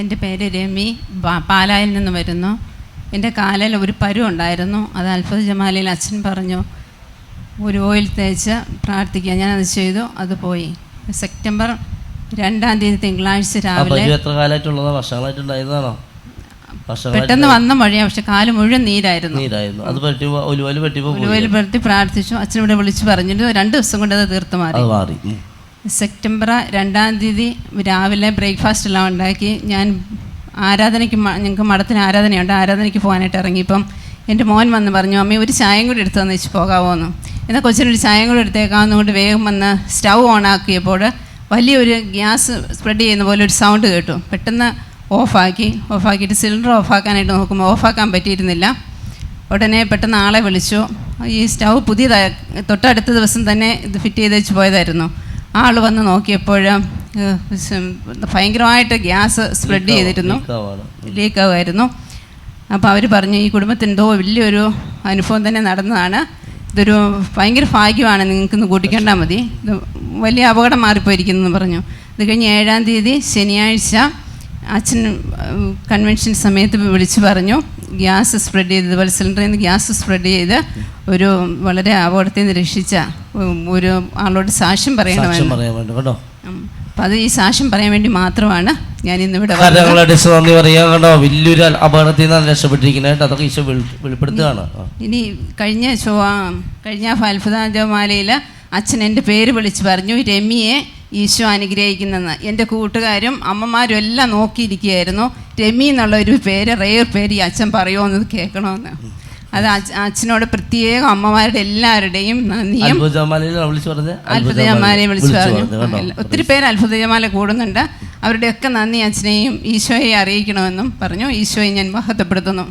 എന്റെ പേര് രമി പാലായിൽ നിന്ന് വരുന്നു. എന്റെ കാലിൽ ഒരു പരു ഉണ്ടായിരുന്നു. അത് അൽഫസ് ജമാലിൽ അച്ഛൻ പറഞ്ഞു ഒരു ഓയിൽ തേച്ച് പ്രാർത്ഥിക്കുക. ഞാനത് ചെയ്തു അത് പോയി. സെപ്റ്റംബർ രണ്ടാം തീയതി തിങ്കളാഴ്ച രാവിലെ എത്ര കാലമായിട്ടുള്ളതാ പെട്ടെന്ന് വന്ന മഴയാണ് പക്ഷെ കാൽ മുഴുവൻ നീരായിരുന്നു. നീരായിരുന്നു. അത് പെടുത്തി പ്രാർത്ഥിച്ചു. അച്ഛനോട് വിളിച്ച് പറഞ്ഞിട്ട് രണ്ട് ദിവസം കൊണ്ട് അത് തീർത്ത് മാറി. സെപ്റ്റംബർ രണ്ടാം തീയതി രാവിലെ ബ്രേക്ക്ഫാസ്റ്റ് എല്ലാം ഉണ്ടാക്കി. ഞാൻ ആരാധനയ്ക്ക് ഞങ്ങൾക്ക് മഠത്തിന് ആരാധനയുണ്ട്. ആരാധനയ്ക്ക് പോകാനായിട്ട് ഇറങ്ങി ഇപ്പം എന്റെ മോൻ വന്ന് പറഞ്ഞു അമ്മ ഒരു ചായയും കൂടി എടുത്ത് തന്നിച്ച് പോകാമോ എന്ന് എന്നാൽ കൊച്ചിനൊരു ചായയും കൂടി എടുത്തേക്കാമെന്ന് കൊണ്ട് വേഗം വന്ന് സ്റ്റൗ ഓൺ ആക്കിയപ്പോൾ വലിയൊരു ഗ്യാസ് സ്പ്രെഡ് ചെയ്യുന്ന പോലെ ഒരു സൗണ്ട് കേട്ടു. പെട്ടെന്ന് ഓഫാക്കി. ഓഫാക്കിയിട്ട് സിലിണ്ടർ ഓഫാക്കാനായിട്ട് നോക്കുമ്പോൾ ഓഫാക്കാൻ പറ്റിയിരുന്നില്ല. ഉടനെ പെട്ടെന്ന് ആളെ വിളിച്ചു. ഈ സ്റ്റൗ പുതിയതായ തൊട്ടടുത്ത ദിവസം തന്നെ ഇത് ഫിറ്റ് ചെയ്ത് വെച്ച് പോയതായിരുന്നു. ആൾ വന്ന് നോക്കിയപ്പോൾ ഭയങ്കരമായിട്ട് ഗ്യാസ് സ്പ്രെഡ് ചെയ്തിരുന്നു. ലീക്കാവാണ്. ലീക്ക് ആവുമായിരുന്നു അപ്പോൾ അവർ പറഞ്ഞു ഈ കുടുംബത്തിന് എന്തോ വലിയൊരു അനുഭവം തന്നെ നടന്നതാണ്. ഇതൊരു ഭയങ്കര ഭാഗ്യമാണ് നിങ്ങൾക്ക് ഇന്ന് കൂട്ടിക്കേണ്ടാൽ മതി. ഇത് വലിയ അപകടം മാറിപ്പോയിരിക്കുന്നു എന്ന് പറഞ്ഞു. ഇത് കഴിഞ്ഞ് ഏഴാം തീയതി ശനിയാഴ്ച അച്ഛൻ കൺവെൻഷൻ സമയത്ത് വിളിച്ചു പറഞ്ഞു ഗ്യാസ് സ്പ്രെഡ് ചെയ്ത് ഇതുപോലെ സിലിണ്ടറിൽ നിന്ന് ഗ്യാസ് സ്പ്രെഡ് ചെയ്ത് ഒരു വളരെ അപകടത്തിൽ നിന്ന് രക്ഷിച്ച ഒരു ആളോട് സാക്ഷ്യം പറയണമെന്ന് കേട്ടോ അപ്പം അത് ഈ സാക്ഷ്യം പറയാൻ വേണ്ടി മാത്രമാണ് ഞാൻ ഇന്ന് ഇവിടെ നന്ദി പറയാൻ കേട്ടോ വലിയൊരു അപകടത്തിൽ നിന്നാണ് രക്ഷപ്പെട്ടിരിക്കുന്നത് അതൊക്കെ ഈശോ വെളി- വെളിപ്പെടുത്തുകയാണ്. ഇനി കഴിഞ്ഞ ചൊവ്വ കഴിഞ്ഞ അത്ഭുതാജമാലയിൽ അച്ഛൻ എന്റെ പേര് വിളിച്ച് പറഞ്ഞു രമ്യയെ ഈശോ അനുഗ്രഹിക്കുന്നതെന്ന് എന്റെ കൂട്ടുകാരും അമ്മമാരും എല്ലാം നോക്കിയിരിക്കുകയായിരുന്നു. രമി എന്നുള്ള ഒരു പേര് റേർ പേര് ഈ അച്ഛൻ പറയുമോ കേൾക്കണമെന്ന് അത് അച്ഛനോട് പ്രത്യേകം അമ്മമാരുടെ എല്ലാവരുടെയും നന്ദിയും അത്ഭുതജമാലയെ വിളിച്ചു പറഞ്ഞു. ഒത്തിരി പേര് അത്ഭുതജമാല കൂടുന്നുണ്ട്. അവരുടെയൊക്കെ നന്ദി അച്ഛനെയും ഈശോയെ അറിയിക്കണമെന്നും പറഞ്ഞു. ഈശോയെ ഞാൻ മഹത്വപ്പെടുത്തുന്നു.